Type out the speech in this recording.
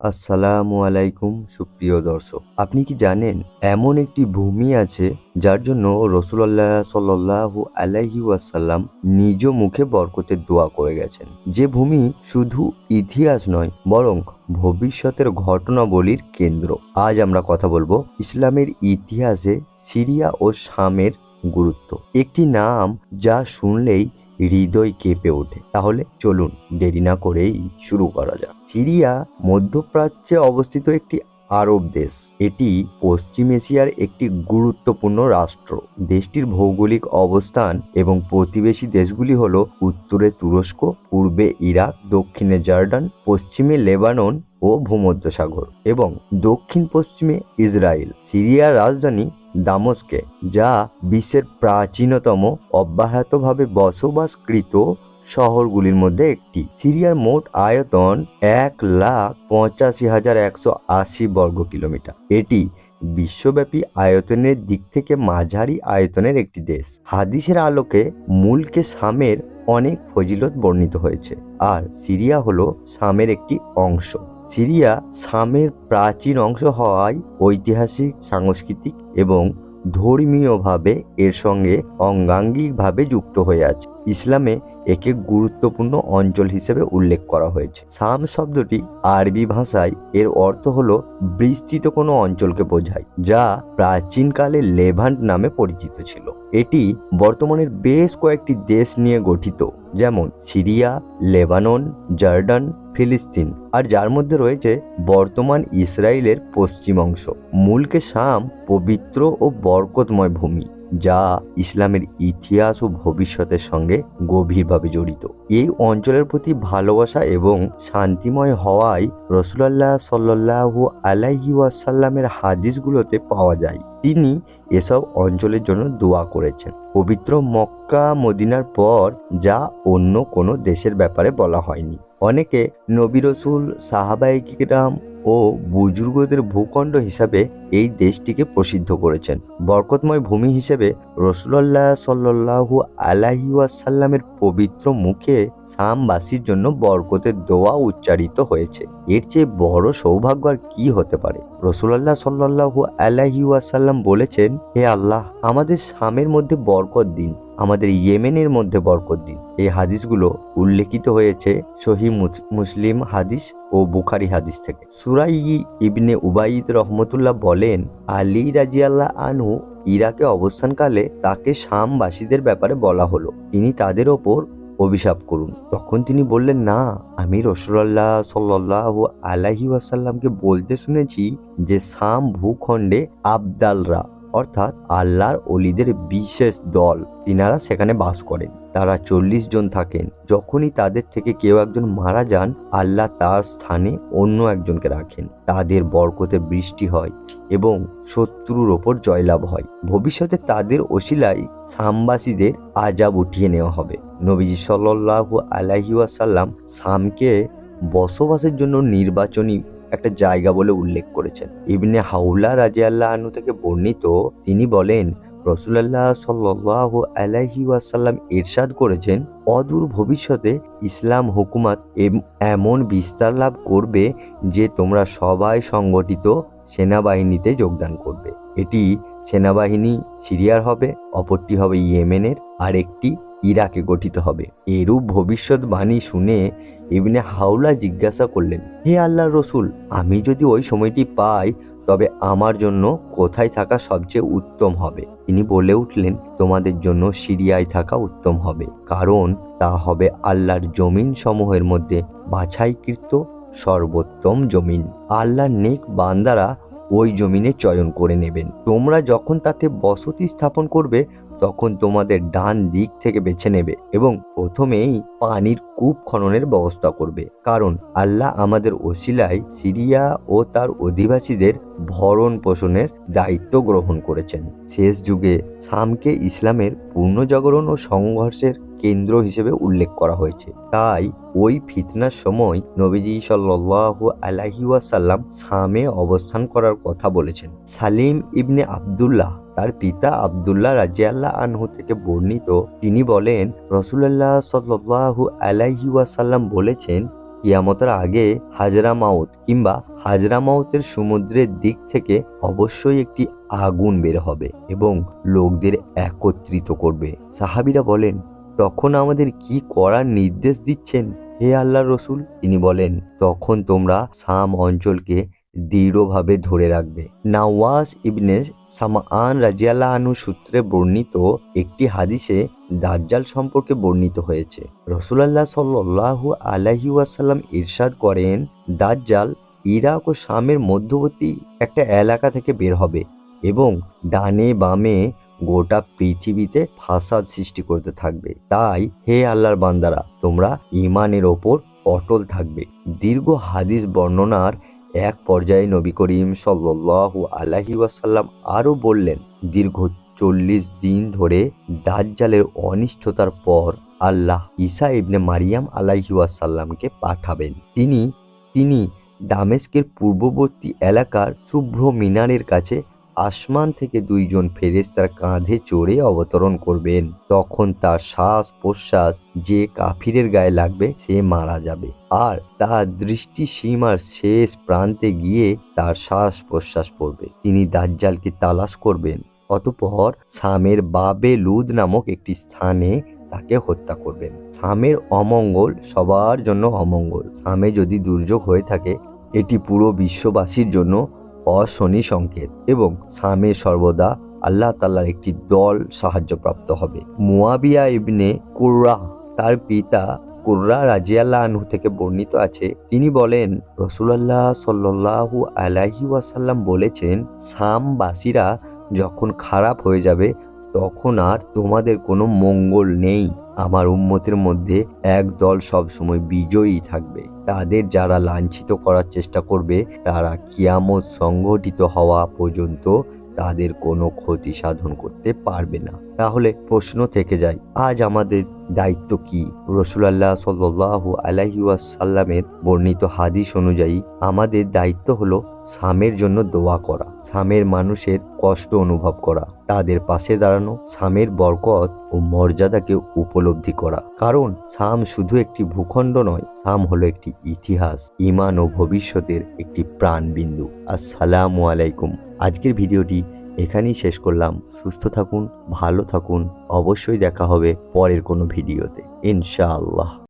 আসসালামু আলাইকুম, সুপ্রিয় দর্শক। আপনি কি জানেন, এমন একটি ভূমি আছে যার জন্য রসুল্লাহ সাল্লাহু আলাইহি ওয়াসাল্লাম নিজ মুখে বরকতের দোয়া করে গেছেন। যে ভূমি শুধু ইতিহাস নয়, বরং ভবিষ্যতের ঘটনাবলীর কেন্দ্র। আজ আমরা কথা বলব ইসলামের ইতিহাসে সিরিয়া ও শামের গুরুত্ব। একটি নাম যা শুনলেই হৃদয় কেঁপে ওঠে। তাহলে চলুন, দেরি না করেই শুরু করা যাক। সিরিয়া মধ্যপ্রাচ্যে অবস্থিত একটি আরব দেশ। এটি পশ্চিম এশিয়ার একটি গুরুত্বপূর্ণ রাষ্ট্র। দেশটির ভৌগোলিক অবস্থান এবং প্রতিবেশী দেশগুলি হল উত্তরে তুরস্ক, পূর্বে ইরাক, দক্ষিণে জর্ডান, পশ্চিমে লেবানন ও ভূমধ্যসাগর এবং দক্ষিণ পশ্চিমে ইসরায়েল, সিরিয়ার রাজধানী দামস্কে, যা বিশ্বের প্রাচীনতম অব্যাহতভাবে বসবাসকৃত শহরগুলির মধ্যে একটি। সিরিয়ার মোট আয়তন এক লাখ পঁচাশি হাজার একশো আশি বর্গ কিলোমিটার। এটি বিশ্বব্যাপী আয়তনের দিক থেকে মাঝারি আয়তনের একটি দেশ। হাদিসের আলোকে মূলকে সামের অনেক ফজিলত বর্ণিত হয়েছে। আর সিরিয়া হলো সামের একটি অংশ। সিরিয়া সামের প্রাচীন অংশ হওয়ায় ঐতিহাসিক, সাংস্কৃতিক এবং ধর্মীয়ভাবে এর সঙ্গে অঙ্গাঙ্গিকভাবে যুক্ত হয়ে আছে। ইসলামে একে গুরুত্বপূর্ণ অঞ্চল হিসেবে উল্লেখ করা হয়েছে। সাম শব্দটি আরবি ভাষায় এর অর্থ হলো বিস্তৃত কোনো অঞ্চলকে বোঝায়, যা প্রাচীনকালে লেভান্ট নামে পরিচিত ছিল। এটি বর্তমানের বেশ কয়েকটি দেশ নিয়ে গঠিত, যেমন সিরিয়া, লেবানন, জর্ডান, ফিলিস্তিন। আর যার মধ্যে রয়েছে বর্তমান ইসরায়েলের পশ্চিম অংশ। মূলকে শাম পবিত্র ও বরকতময় ভূমি, যা ইসলামের ইতিহাস ও ভবিষ্যতের সঙ্গে গভীরভাবে জড়িত। এই অঞ্চলের প্রতি ভালোবাসা এবং শান্তিময় হওয়ায় রসুলাল্লাহ সাল্লাহু আলাইহি ওয়াসাল্লামের হাদিসগুলোতে পাওয়া যায়। তিনি এসব অঞ্চলের জন্য দোয়া করেছেন। পবিত্র মক্কা, মদিনার পর যা অন্য কোনো দেশের ব্যাপারে বলা হয়নি। অনেকে নবী রসুল সাহাবাইকিরাম ও বুজুর্গদের ভূখণ্ড হিসাবে এই দেশটিকে প্রসিদ্ধ করেছেন। বরকতময় ভূমি হিসেবে রসুল্লাহ সাল্লাহু আলাহি ওয়াসাল্লামের পবিত্র মুখে সামবাসীর জন্য বরকতের দোয়া উচ্চারিত হয়েছে। এর চেয়ে বড় সৌভাগ্য আর কি হতে পারে? রসুল্লাহ সাল্লাহু আলাহি ওয়াসাল্লাম বলেছেন, হে আল্লাহ, আমাদের সামের মধ্যে বরকত দিন, আমাদের ইয়েমেনের মধ্যে বরকত দিন। এই হাদিসগুলো উল্লেখিত হয়েছে সহি মুসলিম হাদিস ও বুখারি হাদিস থেকে। সুরাই ইবনে উবাইদ রহমতুল্লাহ বলেন, আলী রাজিয়াল্লাহ আনহু ইরাকে অবস্থানকালে তাকে শামবাসীদের ব্যাপারে বলা হলো। তিনি তাদের ওপর অভিশাপ করুন। তখন তিনি বললেন, না, আমি রসুল্লাহ সাল্লাহ আলাহি ওয়াসাল্লামকে বলতে শুনেছি যে সাম ভূখণ্ডে আবদালরা অর্থাৎ আল্লাহর অলিদের বিশেষ দল। তিনারা সেখানে বাস করেন। তারা চল্লিশ জন থাকেন। যখনই তাদের থেকে কেউ একজন মারা যান, আল্লাহ তার স্থানে অন্য একজনকে রাখেন। তাদের বরকতে বৃষ্টি হয় এবং শত্রুর ওপর জয়লাভ হয়। ভবিষ্যতে তাদের ওসিলায় সামবাসীদের আজাব উঠিয়ে নেওয়া হবে। নবীজি সাল্লাহ আলাহিউসাল্লাম সামকে বসবাসের জন্য নির্বাচনী একটা জায়গা বলে উল্লেখ করেছেন। ইবনে হাউলা রাজিয়াল্লাহ আনু থেকে বর্ণিত, তিনি বলেন রসুল্লাহ সাল্লাহ আলাহি ওয়াসাল্লাম এরশাদ করেছেন, অদূর ভবিষ্যতে ইসলাম হুকুমাত এমন বিস্তার লাভ করবে যে তোমরা সবাই সংগঠিত সেনাবাহিনীতে যোগদান করবে। এটি সেনাবাহিনী সিরিয়ার হবে, অপরটি হবে ইয়েমেনের আর একটি ইরাকে গঠিত হবে। এরূপ ভবিষ্যৎবাণী শুনে ইবনে হাওলা জিজ্ঞাসা করলেন, হে আল্লাহ রসুল, আমি যদি ওই সময়টি পাই, তবে আমার জন্য কোথায় থাকা সবচেয়ে উত্তম হবে? তিনি বলে উঠলেন, তোমাদের জন্য সিরিয়ায় থাকা উত্তম হবে, কারণ তা হবে আল্লাহর জমিন সমূহের মধ্যে বাছাইকৃত সর্বোত্তম জমিন। আল্লাহর নেক বান্দারা ওই জমিনে চয়ন করে নেবেন। তোমরা যখন তাতে বসতি স্থাপন করবে তখন তোমাদের ডান দিক থেকে বেছে নেবে এবং প্রথমেই পানির কূপ খননের ব্যবস্থা করবে। কারণ আল্লাহ আমাদের ওসিলায় সিরিয়া ও তার অধিবাসীদের ভরণ পোষণের দায়িত্ব গ্রহণ করেছেন। শেষ যুগে সামকে ইসলামের পূর্ণজাগরণ ও সংঘর্ষের কেন্দ্র হিসেবে উল্লেখ করা হয়েছে। তাই ওই ফিতনার সময় নবীজি সাল্লাহ আলাহিউসাল্লাম সামে অবস্থান করার কথা বলেছেন। সালিম ইবনে আবদুল্লাহ তার পিতা আবদুল্লাহ রাজিয়াল্লাহ আনহু থেকে বর্ণিত, তিনি বলেন রসুল্লাহ সাল্লাহ আলাইহি ওয়াসাল্লাম বলেছেন, কিয়ামতের আগে হাজরা মাউত কিংবা হাজরা মাউতের সমুদ্রের দিক থেকে অবশ্যই একটি আগুন বের হবে এবং লোকদের একত্রিত করবে। সাহাবিরা বলেন, তখন আমাদের কি করার নির্দেশ দিচ্ছেন? হে আল্লাহ রসুল? তিনি বলেন, তখন তোমরা সাম অঞ্চলকে দৃঢ়ভাবে ধরে রাখবে। নাওয়াজ ইবনে সামান রাজিয়াল্লাহ আনু সূত্রে বর্ণিত একটি হাদিসে দাজ্জাল সম্পর্কে বর্ণিত হয়েছে। রসুলাল্লাহ সাল্লাহু আলাহি ওয়াসাল্লাম ইরশাদ করেন, দাজ্জাল ইরাক ও শামের মধ্যবর্তী একটা এলাকা থেকে বের হবে এবং ডানে বামে গোটা পৃথিবীতে ফাসাদ সৃষ্টি করতে থাকবে। তাই হে আল্লাহর বান্দারা, তোমরা ইমানের ওপর অটল থাকবে। দীর্ঘ হাদিস বর্ণনার পর্যায়ে নবী করিম সাল্লাল্লাহু আলাহি ওয়াসাল্লাম আরও বললেন, দীর্ঘ চল্লিশ দিন ধরে দাজ্জালের অনিষ্টতার পর আল্লাহ ঈসা ইবনে মারিয়াম আলাহি ওয়াসাল্লামকে পাঠাবেন। তিনি তিনি দামেস্কের পূর্ববর্তী এলাকার শুভ্র মিনারের কাছে আসমান থেকে দুইজন ফেরেস্তার কাঁধে চড়ে অবতরণ করবেন। তখন তার শ্বাস প্রশ্বাস যে কাফিরের গায়ে লাগবে, সে মারা যাবে। আর তার দৃষ্টি সীমার শেষ প্রান্তে গিয়ে তার শ্বাস প্রশ্বাস পড়বে। তিনি দাজ্জালকে তালাশ করবেন। অতপর সামের বাবে লুদ নামক একটি স্থানে তাকে হত্যা করবেন। সামের অমঙ্গল সবার জন্য অমঙ্গল। সামে যদি দুর্যোগ হয়ে থাকে, এটি পুরো বিশ্ববাসীর জন্য অশনি সংকেত এবং সামে সর্বদা আল্লাহ তাল্লার একটি দল সাহায্যপ্রাপ্ত হবে। মুয়াবিয়া ইবনে কুর্রা তার পিতা কুর্রা রাজিয়াল্লাহ আনহু থেকে বর্ণিত আছে। তিনি বলেন, রসুলাল্লাহ সাল্লাহু আলাহি ওয়াসাল্লাম বলেছেন সামবাসীরা যখন খারাপ হয়ে যাবে, তখন আর তোমাদের কোনো মঙ্গল নেই। আমার উম্মতের মধ্যে এক দল সবসময় বিজয়ী থাকবে। তাদের যারা লাঞ্ছিত করার চেষ্টা করবে, তারা কিয়ামত সংগঠিত হওয়া পর্যন্ত তাদের কোনো ক্ষতি সাধন করতে পারবে না। তাহলে প্রশ্ন থেকে যায়, আজ আমাদের দায়িত্ব কি? রসুলাল্লাহ সাল্লাহ আলাইসাল্লামের বর্ণিত হাদিস অনুযায়ী আমাদের দায়িত্ব হলো সামের জন্য দোয়া করা, সামের মানুষের কষ্ট অনুভব করা। তাদের পাশে দাঁড়ানো সামের বরকত ও মর্যাদাকে উপলব্ধি করা। কারণ সাম শুধু একটি ভূখণ্ড নয়, সাম হলো একটি ইতিহাস, ইমান ও ভবিষ্যতের একটি প্রাণবিন্দু। আসসালামু আলাইকুম। আজকের ভিডিওটি এখানেই শেষ করলাম। সুস্থ থাকুন, ভালো থাকুন। অবশ্যই দেখা হবে পরের কোনো ভিডিওতে। ইনশাআল্লাহ।